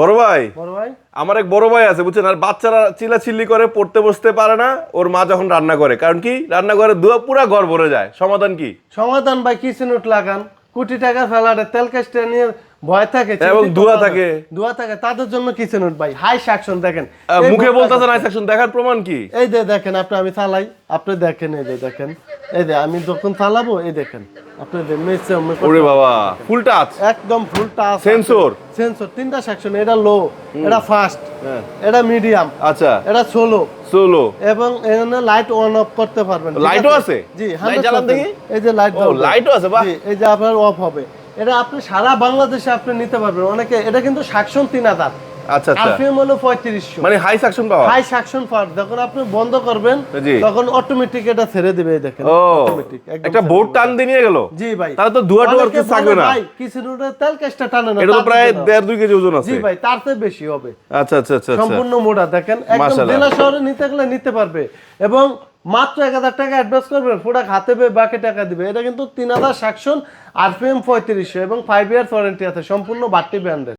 বড় ভাই? বড় ভাই? আমার এক বড় ভাই আছে বুঝছেন? আর বাচ্চারা চিল্লাচিল্লি করে পড়তে বসতে পারে না ওর মা যখন রান্না করে। কারণ কি? রান্না করে দুয়া পুরা ঘর ভরে যায়। সমাধান কি? সমাধান ভাই কিচেন উঠ লাগান। কোটি টাকা ফেলাটে তেল কাজটা নিয়ে ভয় থাকে এবং চিন্তিত ধোঁয়া থাকে। ধোঁয়া থাকে তাদের জন্য কিচেন উঠ ভাই। হাই সাকশন দেখেন। মুখে বলতেছে না। সেকশন দেখার প্রমাণ কি? এই যে দেখেন আপনি আমি চালাই। আপনি দেখেন এই যে দেখেন। এই যে আমি যখন চালাবো এই দেখেন। আপনি যে মেসে ওরে বাবা ফুল টাচ একদম ফুল টাচ Sensor? সেন্সর তিনটা সেকশন এটা লো এটা ফাস্ট হ্যাঁ। এটা মিডিয়াম আচ্ছা। এটা সোলো সোলো এবং এখানে লাইট অন অফ করতে পারবেন লাইটও আছে? জি লাইট জ্বালান দেখি? এই যে লাইট ও, লাইটও আছে, বাহ। এই যে আপনার অফ হবে। এটা আপনি সারা বাংলাদেশে আপনি নিতে পারবেন। অনেকে এটা কিন্তু সাকশন তিন হাজার। আচ্ছা আচ্ছা। আরপিএম হলো পঁয়ত্রিশশো। মানে high suction power? High suction power যখন আপনি বন্ধ করবেন তখন অটোমেটিক এটা ছেড়ে দিবে দেখেন। একটা বোর্ড টান দিয়ে নিয়ে গেল? জি ভাই। তাহলে তো ধোঁয়া টোয়ার কিছু থাকবে না। ভাই কিছু তেল কেসটা টানে না এটা তো প্রায় জন্য। দেড় দুই কেজি ওজন আছে জি ভাই তার চেয়ে বেশি হবে। আচ্ছা আচ্ছা আচ্ছা আচ্ছা। সম্পূর্ণ মোটা দেখেন একদম। জেলা শহরে নিতে গেলে নিতে পারবে। এবং মাত্র এক হাজার টাকা অ্যাডভান্স করবেন পুরা হাতে পেয়ে বাকি টাকা দিবে। এটা কিন্তু তিন হাজার সাকশন আরপিএম পঁয়ত্রিশশো এবং ফাইভ ইয়ার্স ওয়ারেন্টি আছে সম্পূর্ণ বাড়তি ব্র্যান্ডের